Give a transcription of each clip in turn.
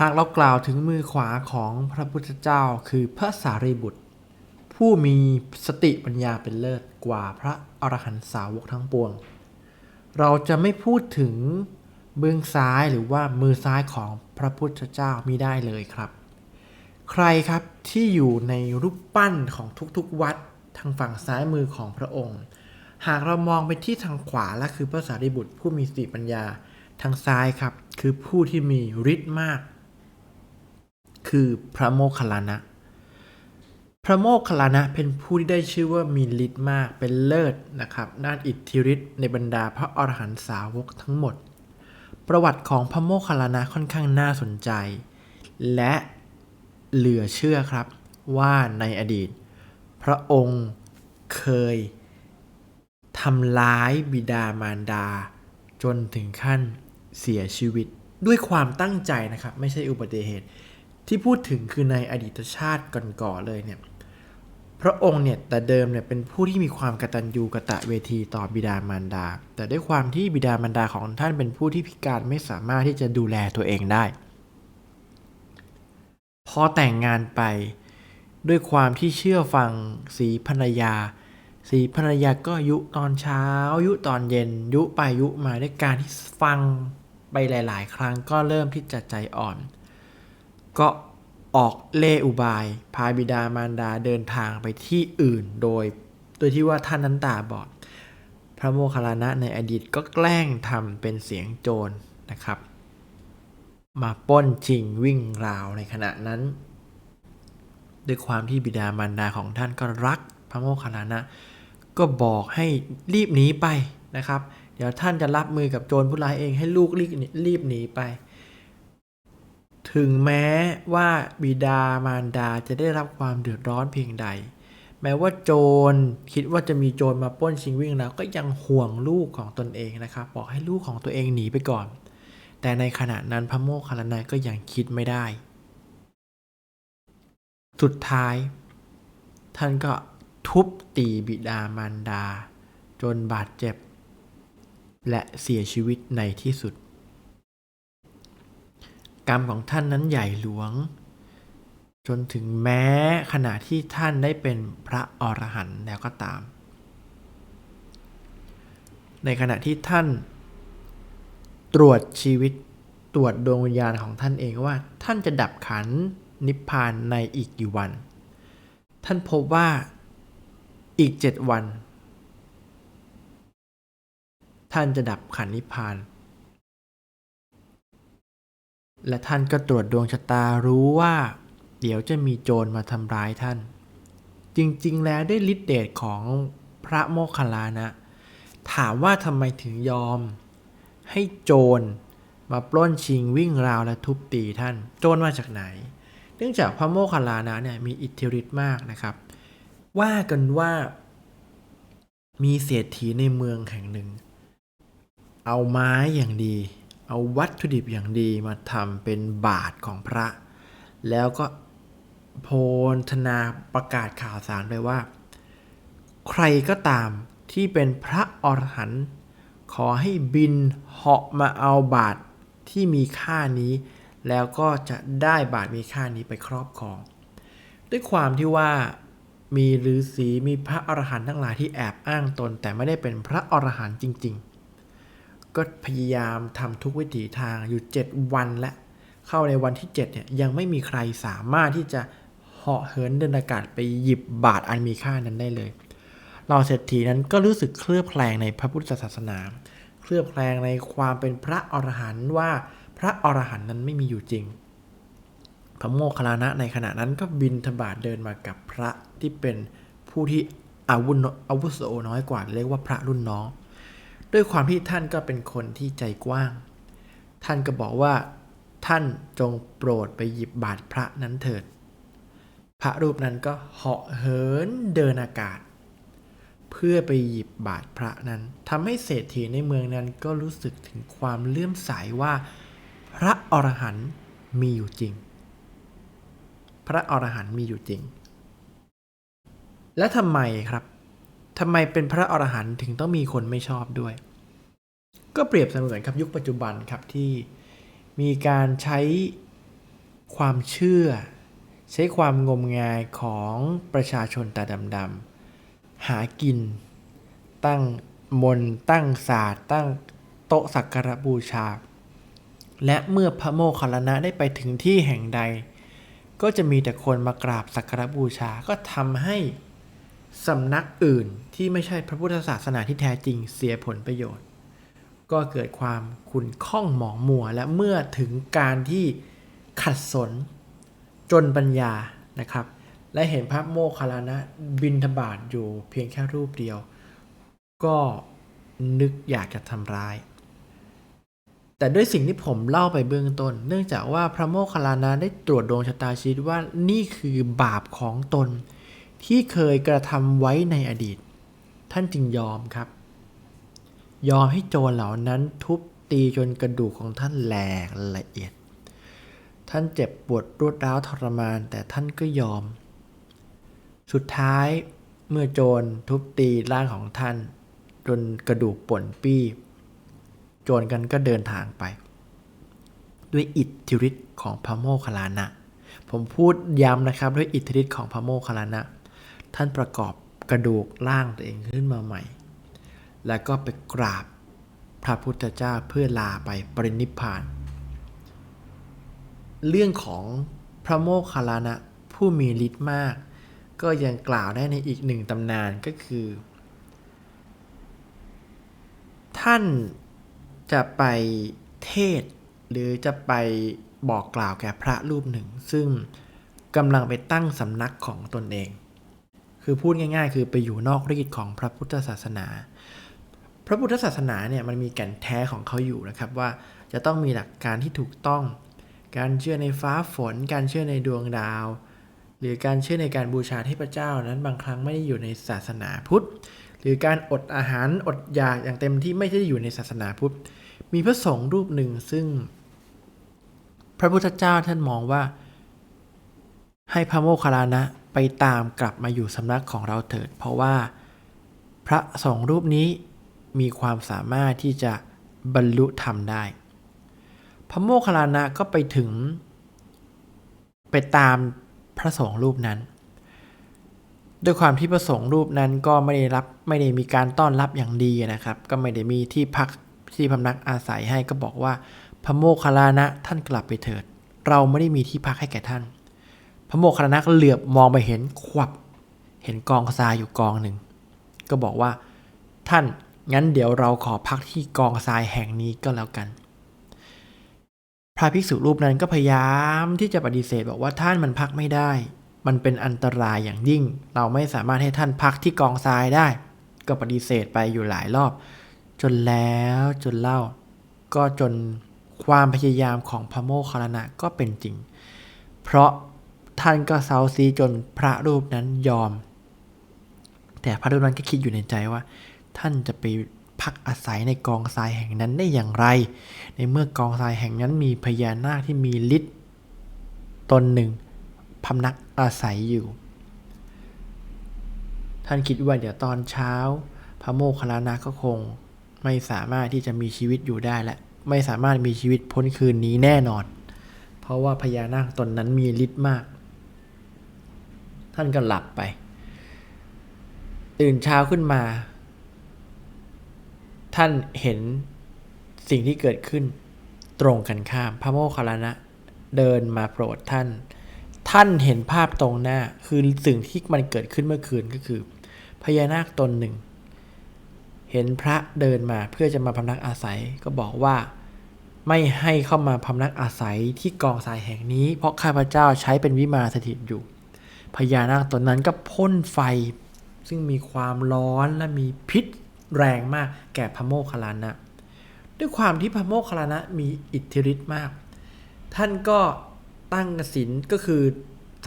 หากเรากล่าวถึงมือขวาของพระพุทธเจ้าคือพระสารีบุตร ผู้มีสติปัญญาเป็นเลิศกว่าพระอรหันตสาวกทั้งปวง เราจะไม่พูดถึงเบื้องซ้ายหรือว่ามือซ้ายของพระพุทธเจ้ามิได้เลยครับ ใครครับที่อยู่ในรูปปั้นของทุกๆวัดทางฝั่งซ้ายมือของพระองค์ หากเรามองไปที่ทางขวาและคือพระสารีบุตรผู้มีสติปัญญาทางซ้ายครับ คือผู้ที่มีฤทธิ์มาก คือพระโมคคัลลานะ พระโมคคัลลานะเป็นผู้ที่ได้ชื่อว่ามีฤทธิ์มากเป็นเลิศนะครับด้านอิทธิฤทธิ์ในบรรดาพระอรหันตสาวกทั้งหมด ประวัติของพระโมคคัลลานะค่อนข้างน่าสนใจ และเหลือเชื่อครับว่าในอดีต พระองค์เคยทำร้ายบิดามารดา จนถึงขั้นเสียชีวิต ด้วยความตั้งใจนะครับ ไม่ใช่อุบัติเหตุ ที่พูดถึงคือในอดีตชาติก่อนๆเลยเนี่ยพระองค์เนี่ยแต่เดิมเนี่ยเป็นผู้ที่มีความกตัญญูกะตะเวทีต่อบิดามารดา แต่ด้วยความที่บิดามารดาของท่านเป็นผู้ที่พิการไม่สามารถที่จะดูแลตัวเองได้ พอแต่งงานไปด้วยความที่เชื่อฟังสีภรรยา สีภรรยาก็ยุตอนเช้า ยุตอนเย็น ยุไปยุมาด้วยการที่ฟังไปหลาย ๆ ครั้งก็เริ่มที่จะใจอ่อน ก็ออกเล่อุบาย พาบิดามารดาเดินทางไปที่อื่นโดย โดยที่ว่าท่านนั้นตาบอด พระโมคคัลลานะในอดีตก็แกล้งทำเป็นเสียงโจรนะครับ มาป้นชิงวิ่งราวในขณะนั้น ด้วยความที่บิดามารดาของท่านก็รักพระโมคคัลลานะ ก็บอกให้รีบหนีไปนะครับ เดี๋ยวท่านจะรับมือกับโจรผู้ร้ายเองให้ลูกรีบรีบหนีไป ถึงแม้ว่าบิดามารดาจะได้รับความเดือดร้อนเพียงใด แม้ว่าโจรคิดว่าจะมีโจรมาป้นชิงวิ่งแล้วก็ยังห่วงลูกของตนเองนะครับ บอกให้ลูกของตัวเองหนีไปก่อน แต่ในขณะนั้นพระโมคคัลลานะก็ยังคิดไม่ได้ สุดท้าย ท่านก็ทุบตีบิดามารดา จนบาดเจ็บ และเสียชีวิตในที่สุด กรรมของท่านนั้นใหญ่หลวง จนถึงแม้ขณะที่ท่านได้เป็นพระอรหันต์แล้วก็ตาม ในขณะที่ท่าน ตรวจชีวิตตรวจดวงวิญญาณของท่านเองว่า ท่านจะดับขันนิพพานในอีกกี่วัน ท่านพบว่าอีกเจ็ดวัน ท่านจะดับขันนิพพาน และท่านก็ตรวจดวงชะตารู้ว่า เดี๋ยวจะมีโจรมาทำร้ายท่าน จริงๆ แล้วด้วยฤทธิเดชของพระโมคคัลลานะ ถามว่าทำไมถึงยอม ให้โจรมาปล้นชิงวิ่งราวและทุบตีท่าน โจรมาจากไหน เนื่องจากพระโมคคัลลานะเนี่ยมีอิทธิฤทธิ์มากนะครับ ว่ากันว่า มีเศรษฐีในเมืองแห่งหนึ่ง เอาไม้อย่างดี เอาวัตถุดิบอย่างดีมาทำเป็นบาทของพระ แล้วก็โพลธนาประกาศข่าวสารไปว่า ใครก็ตามที่เป็นพระอรหันต์ขอให้บินเหาะมาเอาบาทที่มีค่านี้ แล้วก็จะได้บาทมีค่านี้ไปครอบครอง ด้วยความที่ว่ามีฤาษีมีพระอรหันต์ทั้งหลายที่แอบอ้างตน แต่ไม่ได้เป็นพระอรหันต์จริงๆ ก็พยายามทำทุกวิถีทางอยู่ 7 วันและ เข้าในวันที่ 7 เนี่ย ยังไม่มีใครสามารถที่จะเหาะเหินเดินอากาศไปหยิบบาทอันมีค่านั้นได้เลยเราเศรษฐีนั้นก็รู้สึกเคลือบแคลงในพระพุทธศาสนา เคลือบแคลงในความเป็นพระอรหันต์ว่าพระอรหันต์นั้นไม่มีอยู่จริง พระโมคคัลลานะในขณะนั้นก็บินทบาทเดินมากับพระที่เป็นผู้ที่อาวุโนอาวุโสน้อยกว่าเรียกว่าพระรุ่นน้อง ด้วยความที่ท่านก็เป็นคนที่ใจกว้าง ท่านก็บอกว่า ท่านจงโปรดไปหยิบบาทพระนั้นเถิด พระรูปนั้นก็เหาะเหินเดินอากาศ เพื่อไปหยิบบาทพระนั้นทำให้เศรษฐีในเมืองนั้นก็รู้สึกถึงความเลื่อมใสว่า พระอรหันต์มีอยู่จริง พระอรหันต์มีอยู่จริง และทำไมครับ ทำไมเป็นพระอรหันต์ถึงต้องมีคนไม่ชอบด้วย ก็เปรียบเสมือนครับยุคปัจจุบันครับที่มีการใช้ความเชื่อ ใช้ความงมงายของประชาชนตาดำๆหากิน ตั้งมนตั้งศาสตร์ ตั้งโต๊ะสักการบูชา และเมื่อพระโมคคัลลานะได้ไปถึงที่แห่งใด ก็จะมีแต่คนมากราบสักการบูชาก็ทำให้ สำนักอื่นที่ไม่ใช่พระพุทธศาสนาที่แท้จริงเสียผลประโยชน์ ก็เกิดความขุนข้องหมองมัว และเมื่อถึงการที่ขัดสนจนปัญญานะครับ และเห็นพระโมคคัลลานะบินทบาทอยู่เพียงแค่รูปเดียว ก็นึกอยากจะทำร้าย แต่ด้วยสิ่งที่ผมเล่าไปเบื้องต้น เนื่องจากว่าพระโมคคัลลานะได้ตรวจดวงชะตาชีวิตว่านี่คือบาปของตน ที่เคยกระทำไว้ในอดีต ท่านจึงยอมครับ ยอมให้โจรเหล่านั้นทุบตีจนกระดูกของท่านแหลกละเอียด ท่านเจ็บปวดรวดร้าวทรมานแต่ท่านก็ยอม สุดท้ายเมื่อโจรทุบตีร่างของท่าน จนกระดูกป่นปี้โจรกันก็เดินทางไป ด้วยอิทธิฤทธิ์ของพระโมคคัลลานะ ผมพูดย้ำนะครับด้วยอิทธิฤทธิ์ของพระโมคคัลลานะ ท่านประกอบกระดูกร่างตัวเองขึ้นมาใหม่ แล้วก็ไปกราบพระพุทธเจ้าเพื่อลาไปปรินิพพาน เรื่องของพระโมคคัลลานะผู้มีฤทธิ์มาก ก็ยังกล่าวได้ในอีกหนึ่งตำนานก็คือ ท่านจะไปเทศหรือจะไปบอกกล่าวแก่พระรูปหนึ่ง ซึ่งกำลังไปตั้งสำนักของตนเอง คือพูดง่าย ๆ คือไปอยู่นอกรีดของพระพุทธศาสนา พระพุทธศาสนาเนี่ยมันมีแก่นแท้ของเขาอยู่นะครับว่าจะต้องมีหลักการที่ถูกต้อง การเชื่อในฟ้าฝน การเชื่อในดวงดาว หรือการเชื่อในการบูชาเทพเจ้านั้นบางครั้งไม่ได้อยู่ในศาสนาพุทธ หรือการอดอาหารอดอยากอย่างเต็มที่ไม่ได้อยู่ในศาสนาพุทธ มีพระสงฆ์รูปหนึ่งซึ่ง พระพุทธเจ้าท่านมองว่า ให้พระโมคคัลลานะ ไปตามกลับมาอยู่สำนักของเราเถิด เพราะว่าพระสงฆ์รูปนี้มีความสามารถที่จะบรรลุธรรมได้ พระโมคคัลลานะก็ไปถึง ไปตามพระสงฆ์รูปนั้น ด้วยความที่พระสงฆ์รูปนั้นก็ไม่ได้รับไม่ได้มีการต้อนรับอย่างดีนะครับ ก็ไม่ได้มีที่พักที่พำนักอาศัยให้ก็บอกว่าพระโมคคัลลานะท่านกลับไปเถิด เราไม่ได้มีที่พักให้แก่ท่าน พระโมคคัลลานะก็เหลือบมองไปเห็นขวับ เห็นกองทรายอยู่กองหนึ่ง ก็บอกว่าท่านงั้นเดี๋ยวเราขอพักที่กองทรายแห่งนี้ก็แล้วกัน พระภิกษุรูปนั้นก็พยายามที่จะปฏิเสธบอกว่าท่านมันพักไม่ได้ มันเป็นอันตรายอย่างยิ่ง เราไม่สามารถให้ท่านพักที่กองทรายได้ ก็ปฏิเสธไปอยู่หลายรอบ จนแล้วจนเล่า ก็จนความพยายามของพระโมคคัลลานะก็เป็นจริง เพราะ ท่านก็เซาซีจนพระรูปนั้นยอม แต่พระรูปนั้นก็คิดอยู่ในใจว่า ท่านจะไปพักอาศัยในกองทรายแห่งนั้นได้อย่างไร ในเมื่อกองทรายแห่งนั้นมีพญานาคที่มีฤทธิ์ตนหนึ่งพำนักอาศัยอยู่ ท่านคิดว่าเดี๋ยวตอนเช้า พระโมคคัลลานะก็คง ไม่สามารถที่จะมีชีวิตอยู่ได้และไม่สามารถมีชีวิตพ้นคืนนี้แน่นอน เพราะว่าพญานาคตนนั้นมีฤทธิ์มาก ท่านก็หลับไป ตื่นเช้าขึ้นมา ท่านเห็นสิ่งที่เกิดขึ้น ตรงกันข้ามพระโมคคัลลานะเดินมาโปรดท่าน ท่านเห็นภาพตรงหน้าคือสิ่งที่มันเกิดขึ้นเมื่อคืนก็คือ พญานาคตนหนึ่ง เห็นพระเดินมาเพื่อจะมาพำนักอาศัยก็บอกว่าไม่ให้เข้ามาพำนักอาศัยที่กองทรายแห่งนี้ เพราะข้าพเจ้าใช้เป็นวิมานสถิตอยู่ พญานาคตนนั้นก็พ่นไฟ ซึ่งมีความร้อนและมีพิษแรงมากแก่พระโมคคัลลานะ ด้วยความที่พระโมคคัลลานะมีอิทธิฤทธิ์มาก ท่านก็ตั้งศีลก็คือ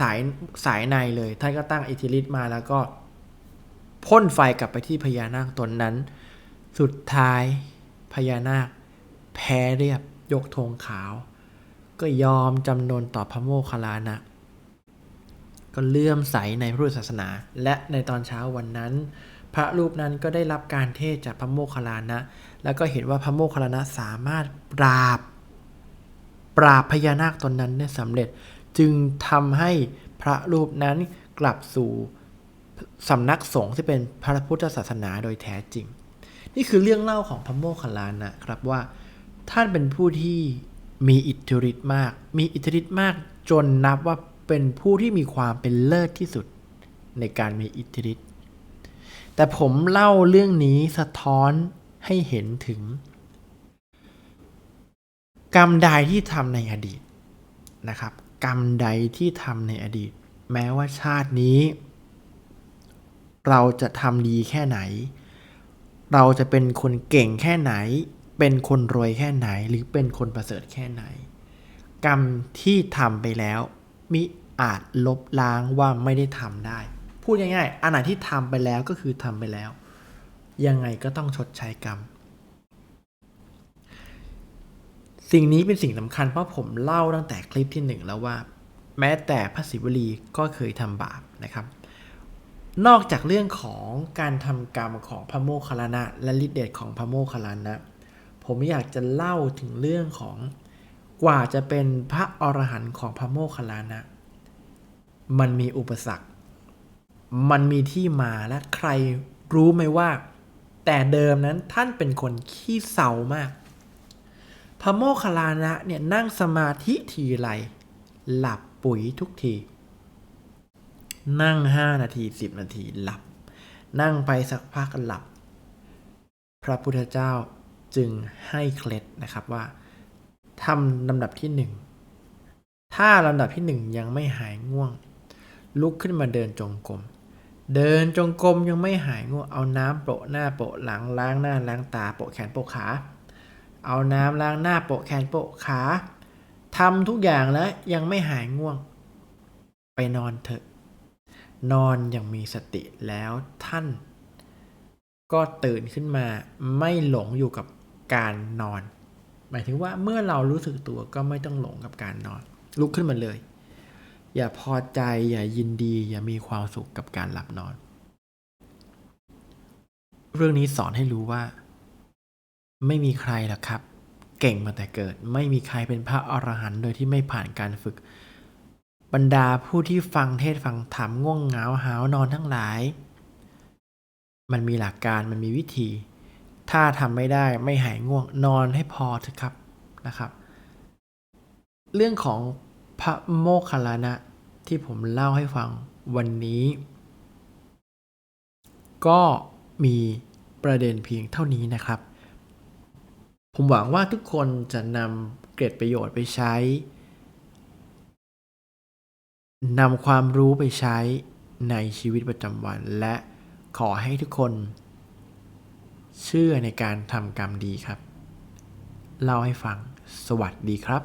สายสายในเลย ท่านก็ตั้งอิทธิฤทธิ์มาแล้วก็พ่นไฟกลับไปที่พญานาคตนนั้น สุดท้ายพญานาค แพ้เรียบยกธงขาว ก็ยอมจำนนต่อพระโมคคัลลานะ ก็เลื่อมใสในพระพุทธศาสนา และในตอนเช้าวันนั้น พระรูปนั้นก็ได้รับการเทศจากพระโมคคัลลานะ แล้วก็เห็นว่าพระโมคคัลลานะสามารถปราบ ปราบพญานาคตนนั้นได้สำเร็จจึงทำให้พระรูปนั้นกลับสู่สำนักสงฆ์ที่เป็นพระพุทธศาสนาโดยแท้จริง นี่คือเรื่องเล่าของพระโมคคัลลานะครับว่า ท่านเป็นผู้ที่มีอิทธิฤทธิ์มาก มีอิทธิฤทธิ์มากจนนับว่า เป็นผู้ที่มีความเป็นเลิศที่สุดในการมีอิทธิฤทธิ์แต่ผมเล่าเรื่องนี้สะท้อนให้เห็นถึง กรรมใดที่ทำในอดีตนะครับ กรรมใดที่ทำในอดีต แม้ว่าชาตินี้ เราจะทำดีแค่ไหน เราจะเป็นคนเก่งแค่ไหน เป็นคนรวยแค่ไหน หรือเป็นคนประเสริฐแค่ไหน กรรมที่ทำไปแล้ว มิอาจลบล้างว่าไม่ได้ทำได้ พูดง่ายๆ อันไหนที่ทำไปแล้วก็คือทำไปแล้ว ยังไงก็ต้องชดใช้กรรม สิ่งนี้เป็นสิ่งสำคัญเพราะผมเล่าตั้งแต่คลิปที่หนึ่งแล้วว่า แม้แต่พระศิวลีก็เคยทำบาปนะครับ นอกจากเรื่องของการทำกรรมของพระโมคคัลลานะและฤทธิเดชของพระโมคคัลลานะผมอยากจะเล่าถึงเรื่องของ กว่าจะเป็นพระอรหันต์ของพระโมคคัลลานะ มันมีอุปสรรค มันมีที่มาและใครรู้ไหมว่า แต่เดิมนั้นท่านเป็นคนขี้เศร้ามาก พระโมคคัลลานะเนี่ยนั่งสมาธิทีไรหลับปุ๋ยทุกที นั่งห้านาทีสิบนาทีหลับ นั่งไปสักพักหลับ พระพุทธเจ้าจึงให้เคล็ดนะครับว่า ทำลำดับที่หนึ่งถ้าลำดับที่หนึ่งยังไม่หายง่วง ลุกขึ้นมาเดินจงกรมเดินจงกรมยังไม่หายง่วง เอาน้ำโปะหน้าโปะหลังล้างหน้าล้างตาโปะแขนโปะขา เอาน้ำล้างหน้าโปะแขนโปะขาทำทุกอย่างแล้วยังไม่หายง่วง ไปนอนเถอะ นอนอย่างมีสติแล้วท่าน ก็ตื่นขึ้นมาไม่หลงอยู่กับการนอน หมายถึงว่าเมื่อเรารู้สึกตัวก็ไม่ต้องหลงกับการนอน ลุกขึ้นมาเลย อย่าพอใจอย่ายินดี อย่ามีความสุขกับการหลับนอน เรื่องนี้สอนให้รู้ว่า ไม่มีใครหรอกครับ เก่งมาแต่เกิด ไม่มีใครเป็นพระอรหันต์โดยที่ไม่ผ่านการฝึก บรรดาผู้ที่ฟังเทศฟังธรรมง่วงเหงาหาวนอนทั้งหลาย มันมีหลักการมันมีวิธี ถ้าทำไม่ได้ไม่หายง่วงนอนให้พอเถอะครับนะครับ เรื่องของพระโมคคัลลานะที่ผมเล่าให้ฟังวันนี้ ก็มีประเด็นเพียงเท่านี้นะครับ ผมหวังว่าทุกคนจะนำเกร็ดประโยชน์ไปใช้นำความรู้ไปใช้ในชีวิตประจำวัน และขอให้ทุกคน เชื่อในการทำกรรมดีครับ เล่าให้ฟัง สวัสดีครับ